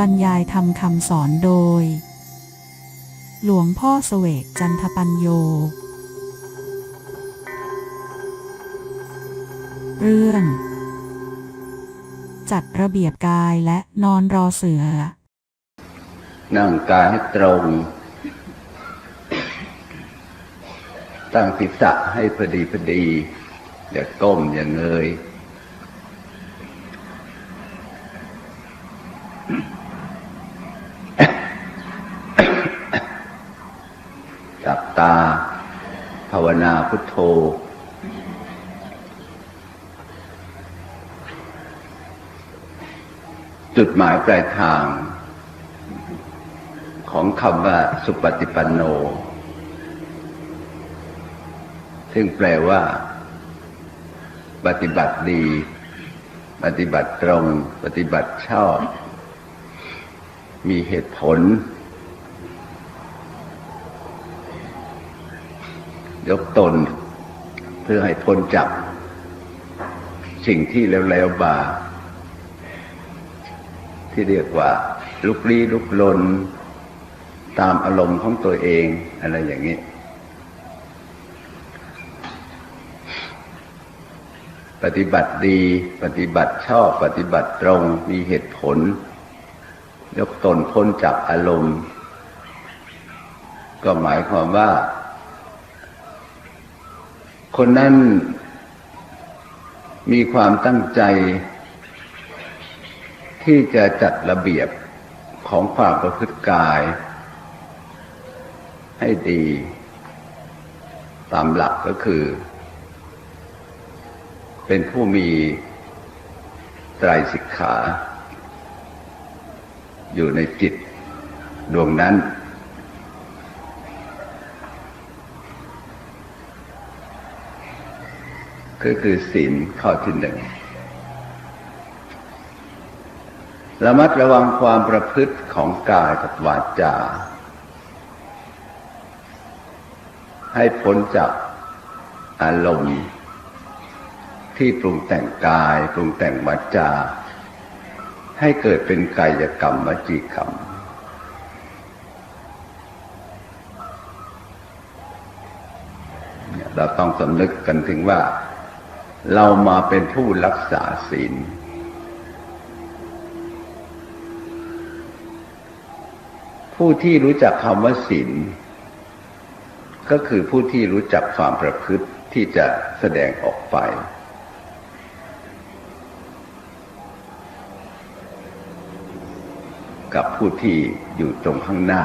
บรรยายทำคำสอนโดย หลวงพ่อเสวกจันทปัญโย เรื่อง จัดระเบียบกายและนอนรอเสือ นั่งกายให้ตรง ตั้งศีรษะให้พอดีพอดี อย่าก้มอย่าเงย จับตา ภาวนาพุทโธ จุดหมายปลายทาง ของคำว่าสุปฏิปันโน ซึ่งแปลว่า ปฏิบัติดี ปฏิบัติตรง ปฏิบัติชอบ มีเหตุผล ยกตน เพื่อให้พ้นจากสิ่งที่แล้วๆบา ที่เรียกว่า ลุกลี้ลุกลน ตามอารมณ์ของตัวเองอะไรอย่างนี้ ปฏิบัติดีปฏิบัติชอบปฏิบัติตรงมีเหตุผล ยกตนพ้นจากอารมณ์ ก็หมายความว่า คนนั้นมีความตั้งใจ ที่จะจัดระเบียบของความประพฤติกาย ให้ดี ตามหลักก็คือ เป็นผู้มีไตรสิกขา อยู่ในจิตดวงนั้น ก็คือศีลข้อที่หนึ่งระมัดระวังความประพฤติของกายกับวาจา ให้พ้นจากอารมณ์ ที่ปรุงแต่งกายปรุงแต่งวาจา ให้เกิดเป็นกายกรรมวจีกรรม เราต้องสำนึกกันถึงว่า เรามาเป็นผู้รักษาศีล ผู้ที่รู้จักคำว่าศีลก็คือผู้ที่รู้จักความประพฤติที่จะแสดงออกไป กับผู้ที่อยู่ตรงข้างหน้า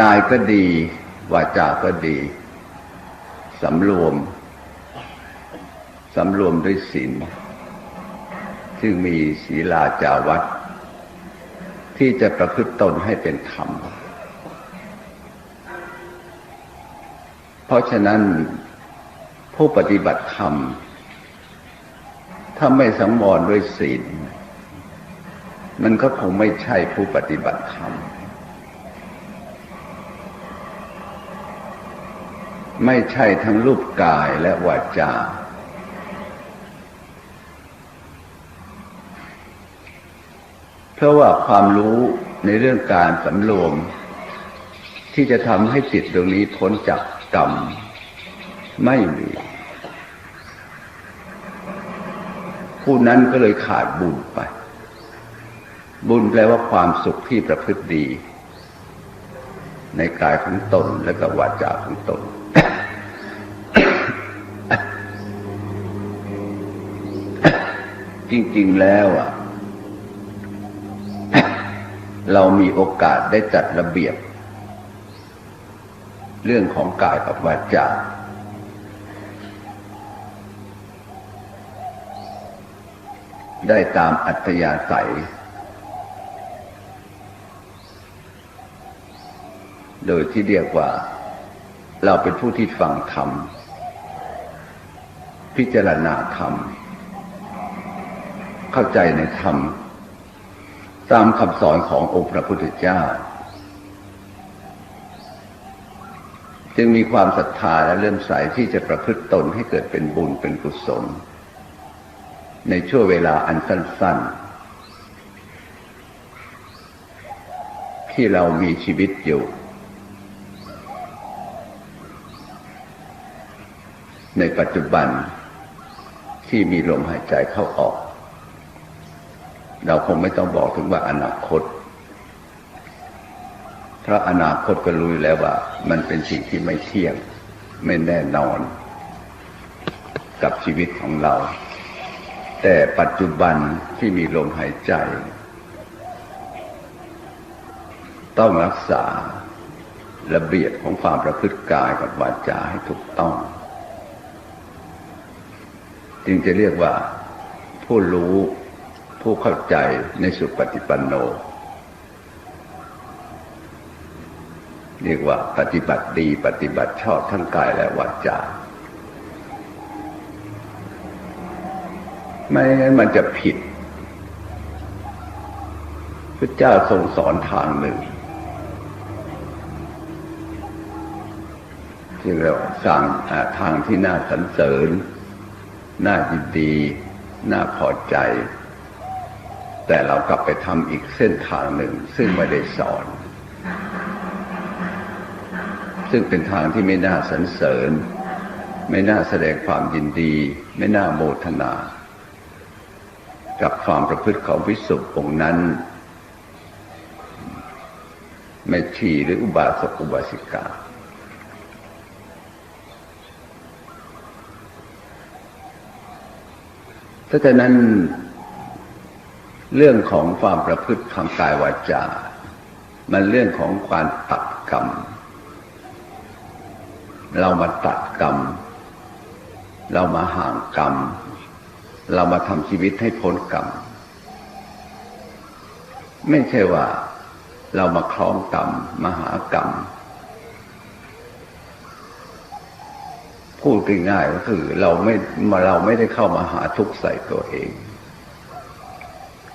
กายก็ดี วาจาก็ดี สำรวม สำรวมด้วยศีลซึ่งมีศีลาจาวัดที่จะประพฤติตนให้เป็นธรรม เพราะฉะนั้นผู้ปฏิบัติธรรม ถ้าไม่สังวรด้วยศีล มันก็คงไม่ใช่ผู้ปฏิบัติธรรม ไม่ใช่ทั้งรูปกายและวาจา เพราะว่าความรู้ในเรื่องการสำรวม ที่จะทำให้จิตดวงนี้พ้นจากกรรม ไม่มี ผู้นั้นก็เลยขาดบุญไป บุญแปลว่าความสุขที่ประพฤติดี ในกายของตนและก็วาจาของตน จริงๆแล้วอะ เรามีโอกาสได้จัดระเบียบ เรื่องของกายกับวาจาได้ตามอัธยาศัย โดยที่เรียกว่า เราเป็นผู้ที่ฟังธรรม พิจารณาธรรม เข้าใจในธรรม ตามคำสอนขององค์พระพุทธเจ้า จึงมีความศรัทธาและเลื่อมใสที่จะประพฤติตนให้เกิดเป็นบุญเป็นกุศล ในช่วงเวลาอันสั้น ๆ ที่เรามีชีวิตอยู่ในปัจจุบันที่มีลมหายใจเข้าออก เราคงไม่ต้องบอกถึงว่าอนาคต เพราะอนาคตก็รู้อยู่แล้วว่า มันเป็นสิ่งที่ไม่เที่ยง ไม่แน่นอน กับชีวิตของเรา แต่ปัจจุบันที่มีลมหายใจ ต้องรักษาระเบียบของความประพฤติกายกับวาจาให้ถูกต้อง จึงจะเรียกว่าผู้รู้ ผู้เข้าใจในสุปฏิปันโน เรียกว่าปฏิบัติดีปฏิบัติชอบทั้งกายและวาจาไม่งั้นมันจะผิดพระเจ้าทรงสอนทางหนึ่ง ที่เราสั่งทางที่น่าสรรเสริญ น่ายินดี น่าพอใจ แต่เรากลับไปทำอีกเส้นทางหนึ่ง ซึ่งไม่ได้สอน ซึ่งเป็นทางที่ไม่น่าสรรเสริญ ไม่น่าแสดงความยินดี ไม่น่าโมทนา กับความประพฤติของวิสุทธิองค์นั้นไม่ชีหรืออุบาสกอุบาสิกาถ้าฉะนั้น เรื่องของความประพฤติทางกายวาจา มันเรื่องของความตัดกรรม เรามาตัดกรรม เรามาห่างกรรม เรามาทำชีวิตให้พ้นกรรม ไม่ใช่ว่าเรามาคล้องกรรมมาหากรรม พูดง่ายๆก็คือ เราไม่เราไม่ได้เข้ามาหาทุกข์ใส่ตัวเอง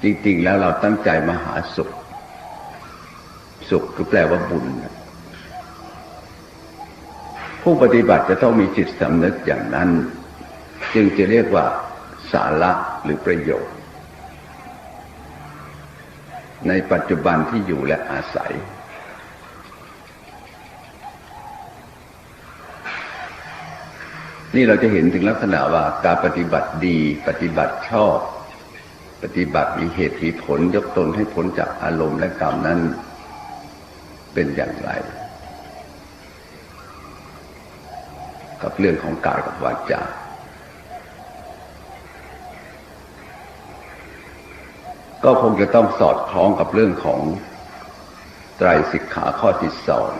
จริงๆแล้วเราตั้งใจมาหาสุข สุขคือแปลว่าบุญ ผู้ปฏิบัติจะต้องมีจิตสำนึกอย่างนั้น จึงจะเรียกว่าสาระหรือประโยชน์ ในปัจจุบันที่อยู่และอาศัย นี่เราจะเห็นถึงลักษณะว่าการปฏิบัติดีปฏิบัติชอบ ปฏิบัติมีเหตุมีผลยกตนให้พ้นจากอารมณ์และกรรมนั้นเป็นอย่างไร กับเรื่องของกายกับวาจาก็คงจะต้องสอดคล้องกับเรื่องของไตรสิกขาข้อที่สอง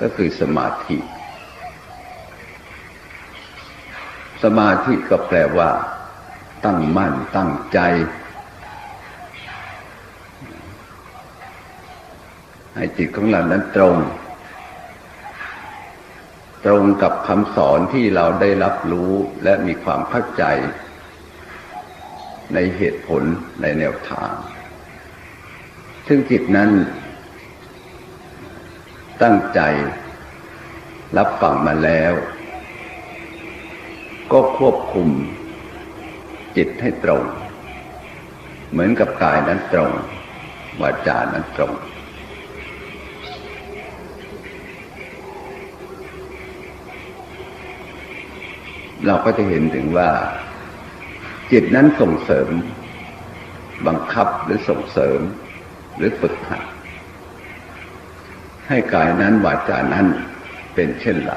ก็คือสมาธิ สมาธิก็แปลว่า ตั้งมั่นตั้งใจ ให้จิตของเรานั้นตรง ตรงกับคำสอนที่เราได้รับรู้และมีความเข้าใจ ในเหตุผลในแนวทาง ซึ่งจิตนั้น ตั้งใจรับฟังมาแล้ว ก็ควบคุม จิตให้ตรง เหมือนกับกายนั้นตรงวาจานั้นตรง เราก็จะเห็นถึงว่า จิตนั้นส่งเสริม บังคับหรือส่งเสริม หรือฝึกหัดให้กายนั้นวาจานั้นเป็นเช่นไร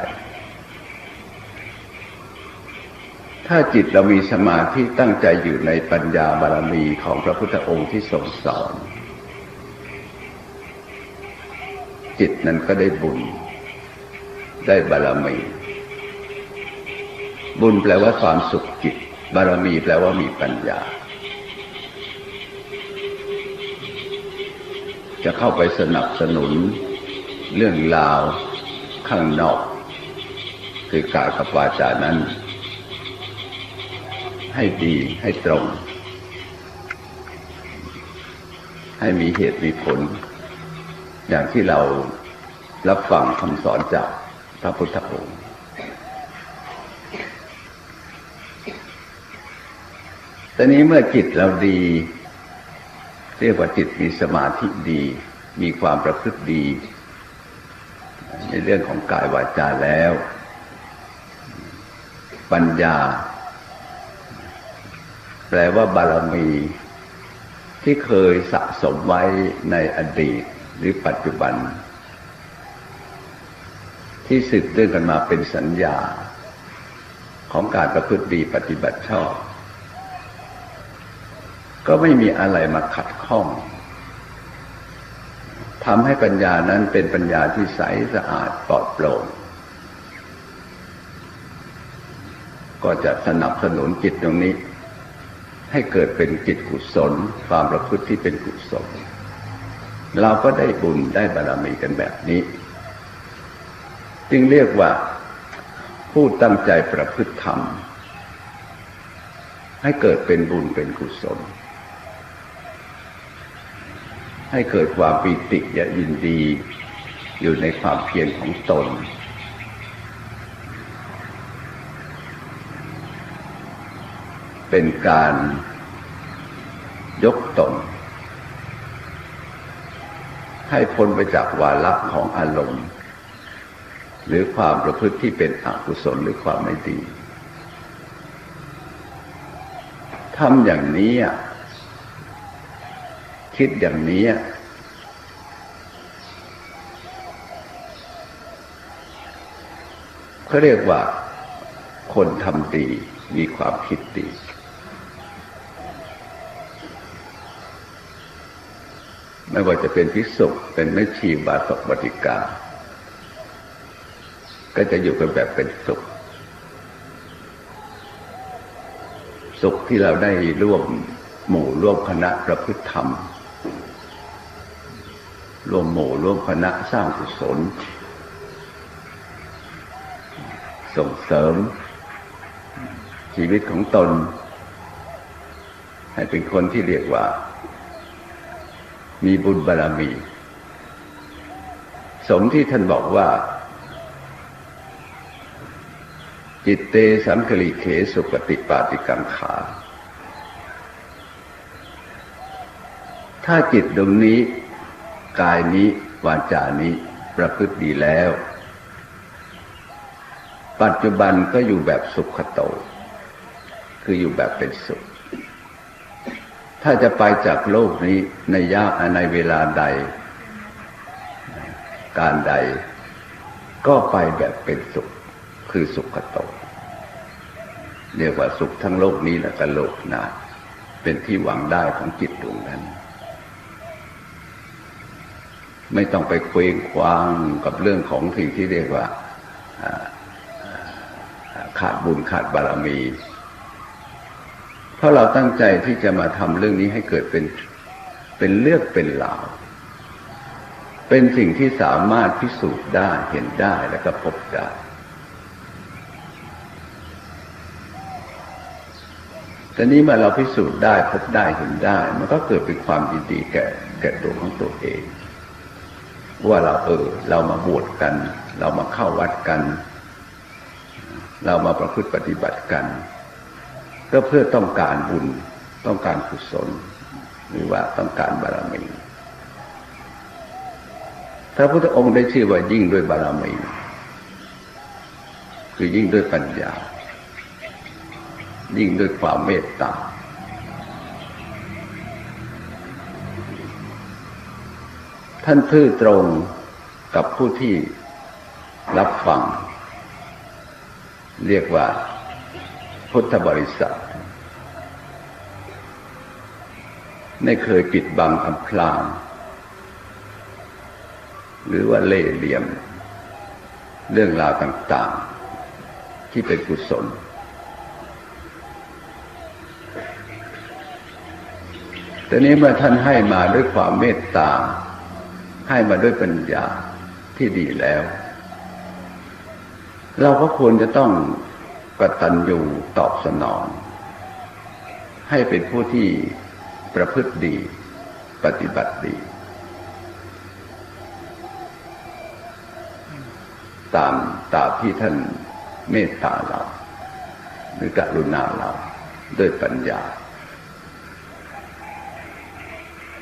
ถ้าจิตเรามีสมาธิตั้งใจอยู่ในปัญญาบารมีของพระพุทธองค์ที่ทรงสอน จิตนั้นก็ได้บุญ ได้บารมี บุญแปลว่าความสุขจิต บารมีแปลว่ามีปัญญา จะเข้าไปสนับสนุนเรื่องราวข้างนอก คือกายกับวาจานั้น ให้ดีให้ตรง ให้มีเหตุมีผล อย่างที่เรารับฟังคำสอนจากพระพุทธองค์ตอนนี้เมื่อจิตเราดี เรียกว่าจิตมีสมาธิดี มีความประพฤติดี ในเรื่องของกายวาจาแล้ว ปัญญา ลว่าบารมีที่เคยสะสมไว้ในอดีตหรือปัจจุบัน ที่สืบเรื่องกันมาเป็นสัญญา ของการประพฤติดีปฏิบัติชอบ ก็ไม่มีอะไรมาขัดข้องทำให้ปัญญานั้นเป็นปัญญาที่ใสสะอาดปลอดโปร่งก็จะสนับสนุนจิตตรงนี้ ให้เกิดเป็นจิตกุศล ความประพฤติที่เป็นกุศล เราก็ได้บุญได้บารมีกันแบบนี้ จึงเรียกว่าผู้ตั้งใจประพฤติธรรม ให้เกิดเป็นบุญเป็นกุศล ให้เกิดความปีติยินดี อยู่ในความเพียรของตน เป็นการยกตนให้พ้นไปจากวาระของอารมณ์ หรือความประพฤติที่เป็นอกุศลหรือความไม่ดีทำอย่างนี้คิดอย่างนี้เขาเรียกว่าคนทำดีมีความคิดดี ไม่ว่าจะเป็นพิสุเป็นไม่ชีบาศกบติกา ก็จะอยู่กันแบบเป็นสุข สุขที่เราได้ร่วมหมู่ร่วมคณะประพฤติธรรม ร่วมหมู่ร่วมคณะสร้างกุศล ส่งเสริม ชีวิตของตน ให้เป็นคนที่เรียกว่า มีบุญบารรมี สมที่ท่านบอกว่า จิตเตสังคลิเขสุปฏิปาติกังขา ถ้าจิตดวงนี้ กายนี้วาจานี้ประพฤติดีแล้ว ปัจจุบันก็อยู่แบบสุขโต คืออยู่แบบเป็นสุข ถ้าจะไปจากโลกนี้ในยากในเวลาใด การใด ก็ไปแบบเป็นสุข คือสุขโตเรียกว่าสุขทั้งโลกนี้และก็โลกหน้าเป็นที่หวังได้ของจิตดวงนั้น ไม่ต้องไปเคว้งคว้างกับเรื่องของสิ่งที่เรียกว่าขาดบุญขาดบารมี เพราะเราตั้งใจที่จะมาทำเรื่องนี้ให้เกิดเป็นเป็นเลือกเป็นหลาว เป็นสิ่งที่สามารถพิสูจน์ได้เห็นได้และก็พบได้แต่นี้เมื่อเราพิสูจน์ได้พบได้เห็นได้ มันก็เกิดเป็นความยินดีแก่แก่ตัวของตัวเอง ว่าเราเออ เรามาบวชกัน เรามาเข้าวัดกัน เรามาประพฤติปฏิบัติกัน ก็เพื่อต้องการบุญ ต้องการกุศลหรือว่าต้องการบารมีพระพุทธองค์ได้ชื่อว่ายิ่งด้วยบารมีคือยิ่งด้วยปัญญา ยิ่งด้วยความเมตตาท่านซื่อตรงกับผู้ที่รับฟัง เรียกว่า พุทธบริษัทไม่เคยปิดบังอำพรางหรือว่าเล่ห์เหลี่ยม เรื่องราวต่าง ๆ ที่เป็นกุศล แต่นี้เมื่อท่านให้มาด้วยความเมตตา ให้มาด้วยปัญญาที่ดีแล้ว เราก็ควรจะต้อง กตัญญูตอบสนอง ให้เป็นผู้ที่ประพฤติดี ปฏิบัติดี ตามตามที่ท่านเมตตาเรา หรือกรุณาเราด้วยปัญญา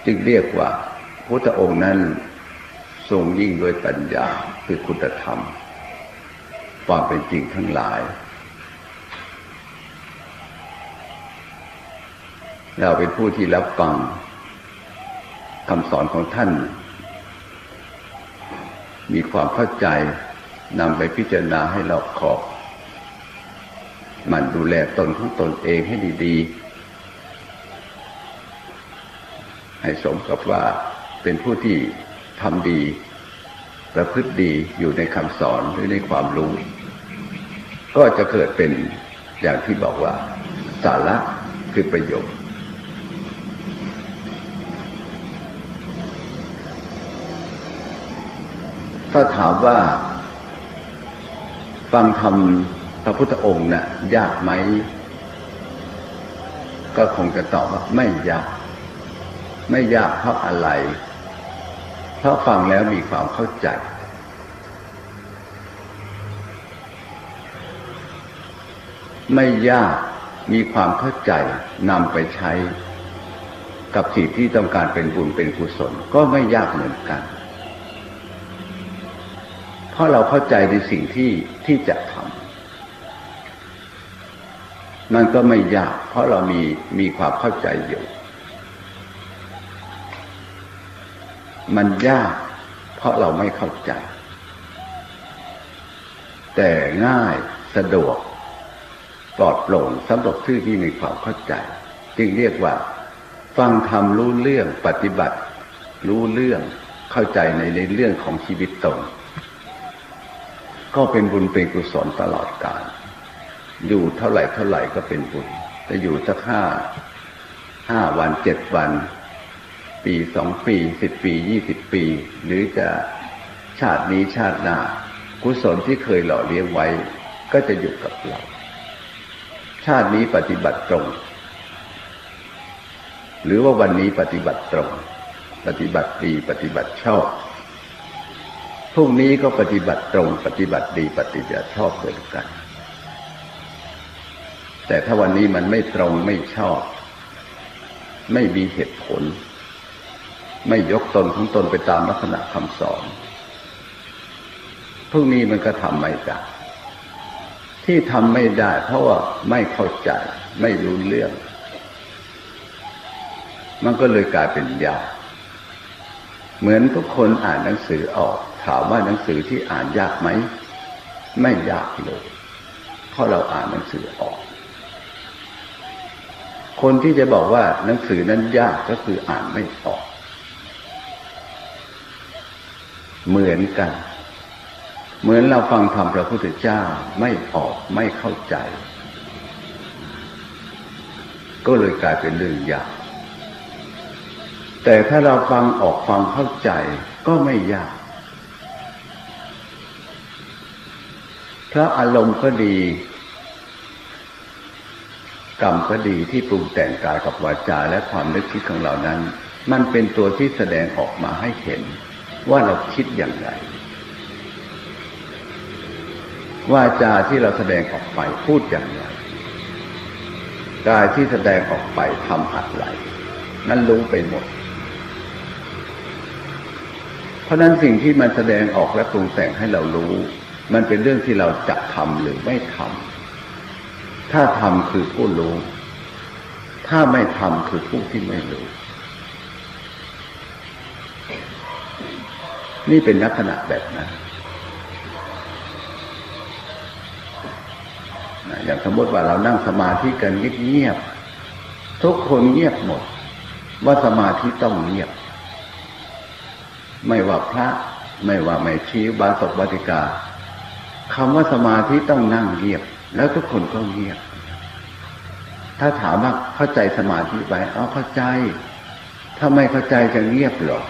จึงเรียกว่าพุทธองค์นั้นทรงยิ่งด้วยปัญญาคือคุณธรรม ความเป็นจริงทั้งหลาย เราเป็นผู้ที่รับฟังคำสอนของท่าน มีความเข้าใจนำไปพิจารณาให้เรอบขอบ มันดูแลตนของตนเองให้ดีๆ ให้สมกับว่าเป็นผู้ที่ทำดีประพฤติดีอยู่ในคำสอนหรือในความรู้ ก็จะเกิดเป็นอย่างที่บอกว่า สาระคือประโยชน์ ถ้าถามว่า ฟังธรรมพระพุทธองค์น่ะ ยากไหม ก็คงจะตอบว่าไม่ยาก ไม่ยากเพราะอะไร เพราะฟังแล้วมีความเข้าใจ ไม่ยากมีความเข้าใจนำไปใช้ กับสิ่งที่ต้องการเป็นบุญเป็นกุศล ก็ไม่ยากเหมือนกัน เพราะเราเข้าใจในสิ่งที่ที่จะทำมันก็ไม่ยาก เพราะเรามีมีความเข้าใจอยู่ มันยาก เพราะเราไม่เข้าใจ แต่ง่ายสะดวกปลอดโปร่งสำหรับผู้ที่มีความเข้าใจ จึงเรียกว่า ฟังธรรมรู้เรื่องปฏิบัติ รู้เรื่องเข้าใจในในเรื่องของชีวิตตน ก็เป็นบุญเป็นกุศลตลอดกาลอยู่เท่าไหร่เท่าไหร่ก็เป็นบุญจะอยู่สักห้าห้าวันเจ็ดวัน ปีสองปีสิบปียี่สิบปี หรือจะชาตินี้ชาติหน้ากุศลที่เคยหล่อเลี้ยงไว้ ก็จะอยู่กับเรา ชาตินี้ปฏิบัติตรง หรือว่าวันนี้ปฏิบัติตรง ปฏิบัติดีปฏิบัติชอบ พรุ่งนี้ก็ปฏิบัติตรงปฏิบัติดีปฏิบัติชอบเหมือนกัน แต่ถ้าวันนี้มันไม่ตรงไม่ชอบ ไม่มีเหตุผล ไม่ยกตนของตนไปตามลักษณะคำสอนพรุ่งนี้มันก็ทำไม่ได้ที่ทำไม่ได้ เพราะว่าไม่เข้าใจ ไม่รู้เรื่อง มันก็เลยกลายเป็นยากเหมือนทุกคนอ่านหนังสือออก ถามว่าหนังสือที่อ่านยากไหม ไม่ยากเลยเพราะเราอ่านหนังสือออก คนที่จะบอกว่าหนังสือนั้นยากก็คืออ่านไม่ออก เหมือนกัน เหมือนเราฟังธรรมพระพุทธเจ้าไม่ออกไม่เข้าใจ ก็เลยกลายเป็นเรื่องยาก แต่ถ้าเราฟังออกฟังเข้าใจก็ไม่ยาก พราะอารมณ์ก็ดี กรรมก็ดีที่ปรุงแต่งกายกับวาจาและความนึกคิดของเรานั้น มันเป็นตัวที่แสดงออกมาให้เห็น ว่าเราคิดอย่างไรวาจาที่เราแสดงออกไปพูดอย่างไรกายที่แสดงออกไปทำอะไรนั่นรู้ไปหมด เพราะนั้นสิ่งที่มันแสดงออกและปรุงแต่งให้เรารู้ มันเป็นเรื่องที่เราจะทำหรือไม่ทำถ้าทำคือผู้รู้ ถ้าไม่ทำคือผู้ที่ไม่รู้ นี่เป็นลักษณะแบบนั้นนะอย่างสมมติว่าเรานั่งสมาธิกันเงียบๆทุกคนเงียบหมด ว่าสมาธิต้องเงียบ ไม่ว่าพระ ไม่ว่าไม่ชีบาศกบาติกา คำว่าสมาธิต้องนั่งเงียบ แล้วทุกคนก็เงียบ ถ้าถามว่าเข้าใจสมาธิไหมเอาเข้าใจ ถ้าไม่เข้าใจจะเงียบหรอ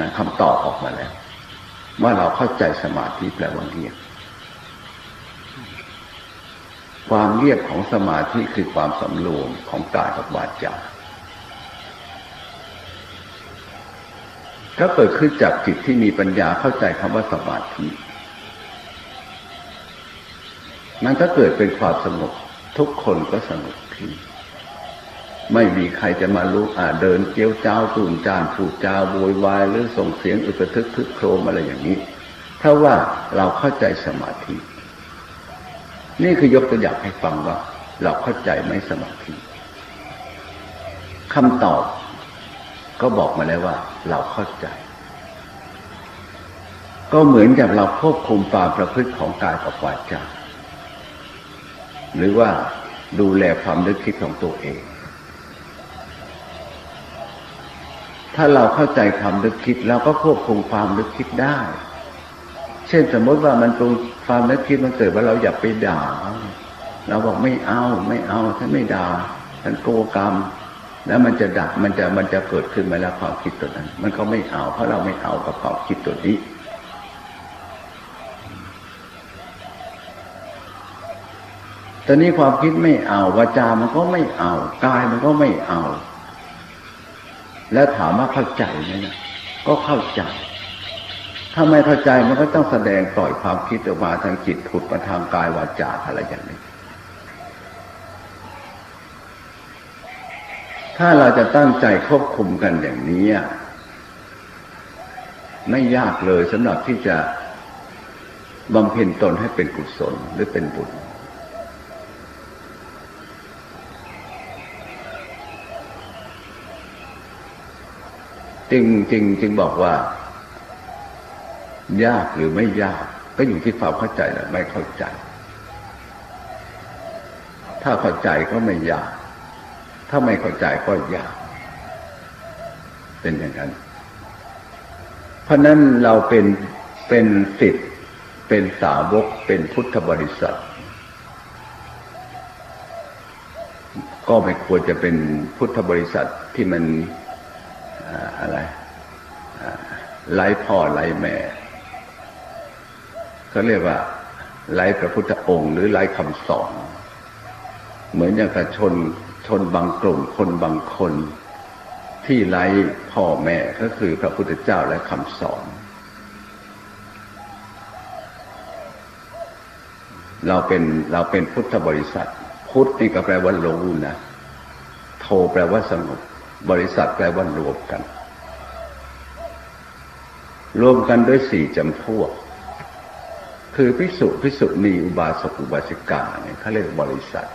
นะคำตอบออกมาแล้วว่าเราเข้าใจสมาธิแปลว่าเงียบ ความเงียบของสมาธิคือความสำรวมของกายกับวาจา ก็เกิดขึ้นจากจิตที่มีปัญญาเข้าใจคำว่าสมาธิมันก็เกิดเป็นความสงบทุกคนก็สงบขึ้นไม่มีใครจะมารู้อ่าเดินเกี้ยวเจ้าตูนจานผูดจาโวยวายหรือส่งเสียงอึกระทึกคึกโครมอะไรอย่างนี้ถ้าว่าเราเข้าใจสมาธิ นี่คือยกตัวอย่างให้ฟังว่า เราเข้าใจไหมสมาธิคำตอบก็บอกมาแล้วว่า เราเข้าใจ ก็เหมือนกับเราควบคุมความประพฤติของกายกับวาจาหรือว่าดูแลความนึกคิดของตัวเอง ถ้าเราเข้าใจความนึกคิดเราก็ควบคุมความนึกคิดได้ เช่นสมมติว่ามันตรงความนึกคิดมันเกิดว่าเราอย่าไปด่าเขาเราบอกไม่เอาไม่เอาฉันไม่ด่าฉันโกกรรม แล้วมันจะดับมันจะมันจะเกิดขึ้นมาแล้วความคิดตัวนั้น มันก็ไม่เอา เพราะเราไม่เอากับความคิดตัวนี้ตอนนี้ความคิดไม่เอาวาจามันก็ไม่เอากายมันก็ไม่เอา แล้วถามว่าเข้าใจไหมนี่ก็เข้าใจ ถ้าไม่เข้าใจมันก็ต้องแสดงปล่อยความคิดออกมาทางจิตผุดมาทางกายวาจาอะไรอย่างนี้ ถ้าเราจะตั้งใจควบคุมกันอย่างนี้ไม่ยากเลยสำหรับที่จะบำเพ็ญตนให้เป็นกุศลหรือเป็นบุญจึงจึงจึงบอกว่า ยากหรือไม่ยาก ก็อยู่ที่ความเข้าใจแหละไม่เข้าใจ ถ้าเข้าใจก็ไม่ยาก ถ้าไม่เข้าใจก็ยาก เป็นอย่างนั้น เพราะนั้นเราเป็นเป็นสิทธิ์เป็นสาวกเป็นพุทธบริษัท ก็ไม่ควรจะเป็นพุทธบริษัทที่มันอ่าอะไรไร้พ่อไร้แม่เขาเรียกว่าไร้พระพุทธองค์ หรือไร้คำสอน เหมือนอย่างกับชน ชนบางกลุ่มคนบางคน ที่ไร้พ่อแม่ก็คือพระพุทธเจ้าและคำสอน เราเป็นเราเป็นพุทธบริษัท พุทธนี่ก็แปลว่ารู้นะ โทแปลว่าสงบบริษัทแปลว่ารวมกัน รวมกันด้วยสี่จำพวก คือพิสุพิสุณีอุบาสกอุบาสิกาเนี่ยเขาเรียกบริษัท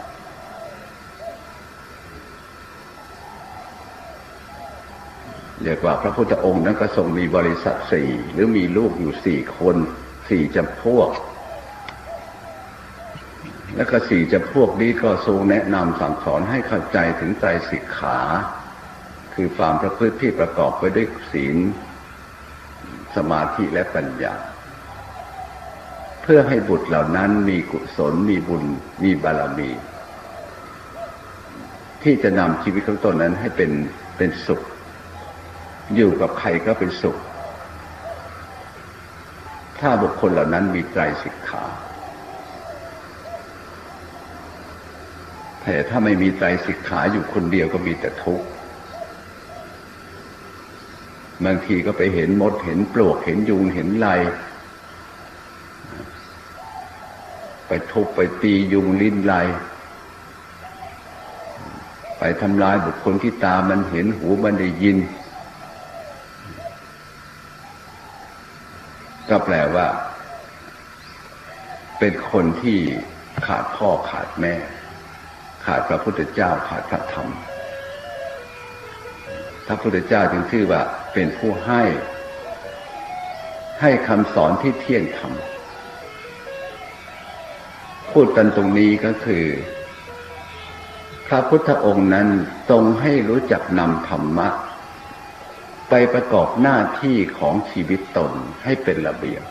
เรียกว่าพระพุทธองค์นั้นก็ทรงมีบริษัทสี่หรือมีลูกอยู่สี่คนสี่จำพวก และก็สี่จำพวกนี้ก็ทรงแนะนำสั่งสอนให้เข้าใจถึงใจสิกขา คือความประพฤติที่ประกอบไปด้วยศีล สมาธิและปัญญา เพื่อให้บุตรเหล่านั้นมีกุศลมีบุญมีบารมี ที่จะนำชีวิตของตนนั้นให้เป็นเป็นสุข อยู่กับใครก็เป็นสุข ถ้าบุคคลเหล่านั้นมีไตรสิกขาแต่ถ้าไม่มีไตรสิกขาอยู่คนเดียวก็มีแต่ทุกข์บางทีก็ไปเห็นมดเห็นปลวกเห็นยุงเห็นไรไปทุบไปตียุงลิ้นไรไปทำลายบุคคลที่ตามันเห็นหูมันได้ยิน ก็แปลว่า เป็นคนที่ขาดพ่อขาดแม่ ขาดพระพุทธเจ้าขาดพระธรรมพระพุทธเจ้าจึงชื่อว่า เป็นผู้ให้ ให้คำสอนที่เที่ยงธรรมพูดกันตรงนี้ก็คือ พระพุทธองค์นั้นทรงให้รู้จักนำธรรมะ ไปประกอบหน้าที่ของชีวิตตนให้เป็นระเบียบ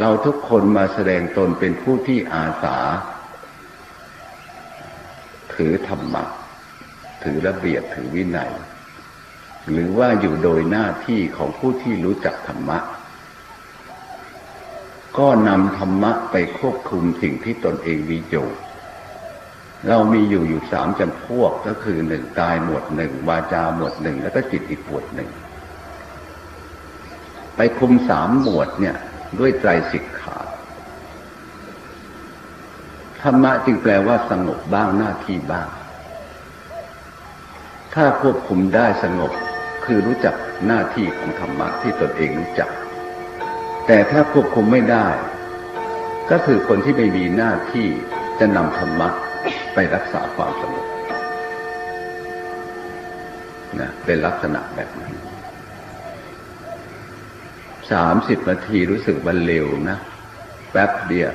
เราทุกคนมาแสดงตนเป็นผู้ที่อาสา ถือธรรมะ ถือระเบียบถือวินัย หรือว่าอยู่โดยหน้าที่ของผู้ที่รู้จักธรรมะ ก็นำธรรมะไปควบคุมสิ่งที่ตนเองมีอยู่ เรามีอยู่อยู่สามจำพวกก็คือหนึ่งกายหมวดหนึ่งวาจาหมวดหนึ่งแล้วก็จิตอีกหมวดหนึ่ง ไปคุมสามหมวดเนี่ยด้วยไตรสิกขาธรรมะจึงแปลว่าสงบบ้างหน้าที่บ้าง ถ้าควบคุมได้สงบคือรู้จักหน้าที่ของธรรมะที่ตนเองรู้จัก แต่ถ้าควบคุมไม่ได้ ก็คือคนที่ไม่มีหน้าที่จะนำธรรมะ ไปรักษาความสงบนะเป็นลักษณะแบบนั้นสามสิบนาทีรู้สึกว่าเร็วนะ แป๊บเดียว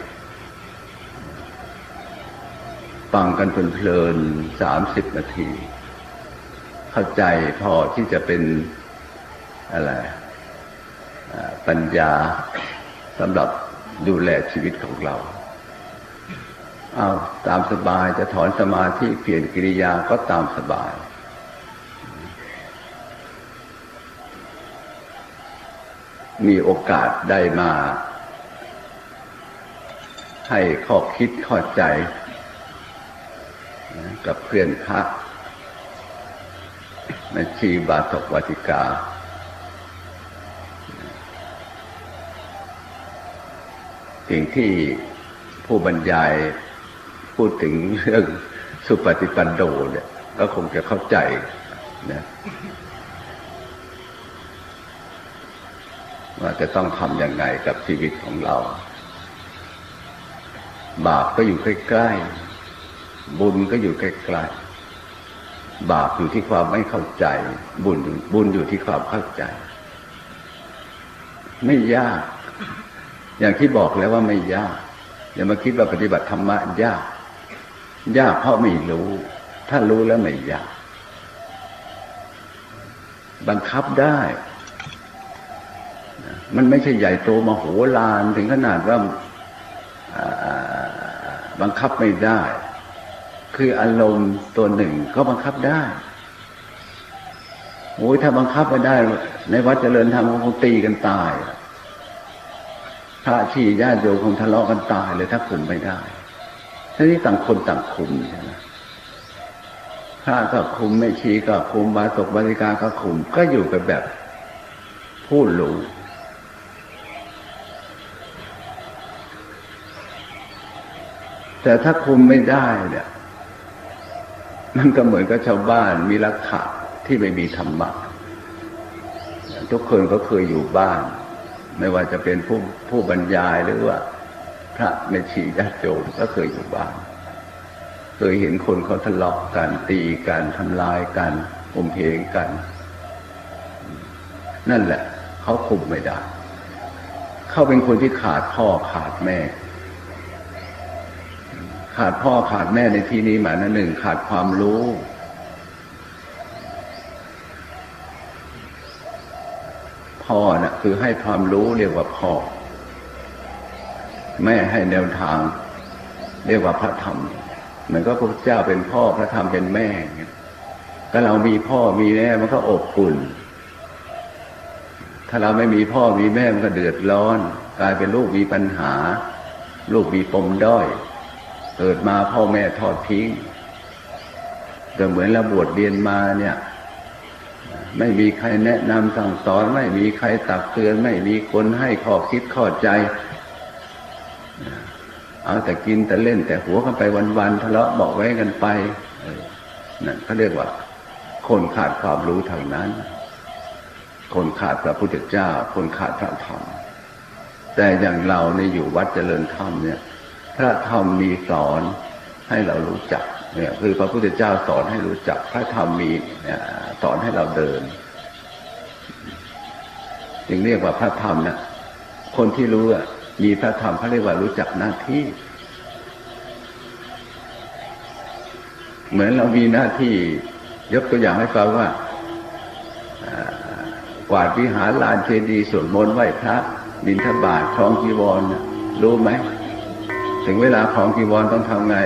ฟังกันเพลินสามสิบนาที เข้าใจพอที่จะเป็นอะไรปัญญาสำหรับดูแลชีวิตของเรา เอาตามสบายจะถอนสมาธิเปลี่ยนกิริยาก็ตามสบาย มีโอกาสได้มา ให้ข้อคิดข้อใจ กับเพื่อนพระแม่ชีบาตกวัติกาสิ่งที่ผู้บรรยาย พูดถึงเรื่องสุปฏิปันโดเนี่ย ก็คงจะเข้าใจนะว่าจะต้องทำยังไงกับชีวิตของเรา บาปก็อยู่ใกล้ๆ บุญก็อยู่ใกล้ๆ บาปอยู่ที่ความไม่เข้าใจ บุญบุญอยู่ที่ความเข้าใจ ไม่ยาก อย่างที่บอกแล้วว่าไม่ยาก อย่ามาคิดว่าปฏิบัติธรรมะยาก ยากเพราะไม่รู้ ถ้ารู้แล้วไม่ยาก บังคับได้ มันไม่ใช่ใหญ่โตมาโหฬารถึงขนาดว่าบังคับไม่ได้ คืออารมณ์ตัวหนึ่งก็บังคับได้โอ้ยถ้าบังคับไม่ได้ ในวัดเจริญธรรมคงตีกันตายพระชีญาติโยมคงทะเลาะกันตายเลยถ้าคุมไม่ได้ ทีนี้ต่างคนต่างคุมใช่ไหมพระก็คุมไม่ชีก็คุมบาตกบริการก็คุม ก็อยู่กันแบบผู้รู้แต่ถ้าคุมไม่ได้เนี่ยมันก็เหมือนกับชาวบ้านมีลักขะที่ไม่มีธรรมะทุกคนก็เคยอยู่บ้าน ไม่ว่าจะเป็นผู้ผู้บรรยายหรือว่า พระแม่ชีญาติโยมก็เคยอยู่บ้านเคยเห็นคนเขาทะเลาะกันตีกันทำลายกันอมเหงกัน นั่นแหละ เขาคุมไม่ได้ เขาเป็นคนที่ขาดพ่อขาดแม่ ขาดพ่อขาดแม่ในที่นี้หมายนะหนึ่งขาดความรู้พ่อนะ่ะ คือให้ความรู้เรียกว่าพ่อ แม่ให้แนวทาง เรียกว่าพระธรรมเหมือนก็พระเจ้าเป็นพ่อพระธรรมเป็นแม่เงี้ยก็เรามีพ่อมีแม่มันก็อบอุ่น ถ้าเราไม่มีพ่อมีแม่มันก็เดือดร้อน กลายเป็นลูกมีปัญหา ลูกมีปมด้อย เกิดมาพ่อแม่ทอดทิ้งแต่เหมือนเราบวชเรียนมาเนี่ย ไม่มีใครแนะนำสั่งสอน ไม่มีใครตักเตือน ไม่มีคนให้ข้อคิดข้อใจ เอาแต่กินแต่เล่นแต่หัวกันไปวันๆทะเลาะบอกไว้กันไปนั่นเขาเรียกว่า คนขาดความรู้ทางนั้น คนขาดพระพุทธเจ้า คนขาดพระธรรมแต่อย่างเราในยอยู่วัดเจริญธรรมเนี่ย พระธรรมมีสอนให้เรารู้จัก เนี่ย คือพระพุทธเจ้าสอนให้รู้จัก พระธรรมมีสอนให้เราเดินจึงเรียกว่าพระธรรมนะคนที่รู้อะ มีพระธรรมเขาเรียกว่ารู้จักหน้าที่ เหมือนเรามีหน้าที่ ยกตัวอย่างให้ฟังว่ากวาดวิหารลานเจดีย์สวดมนต์ไหว้พระบิณฑบาตคล้องจีวรน่ะรู้ไหม ถึงเวลาของจีวรต้องทำไง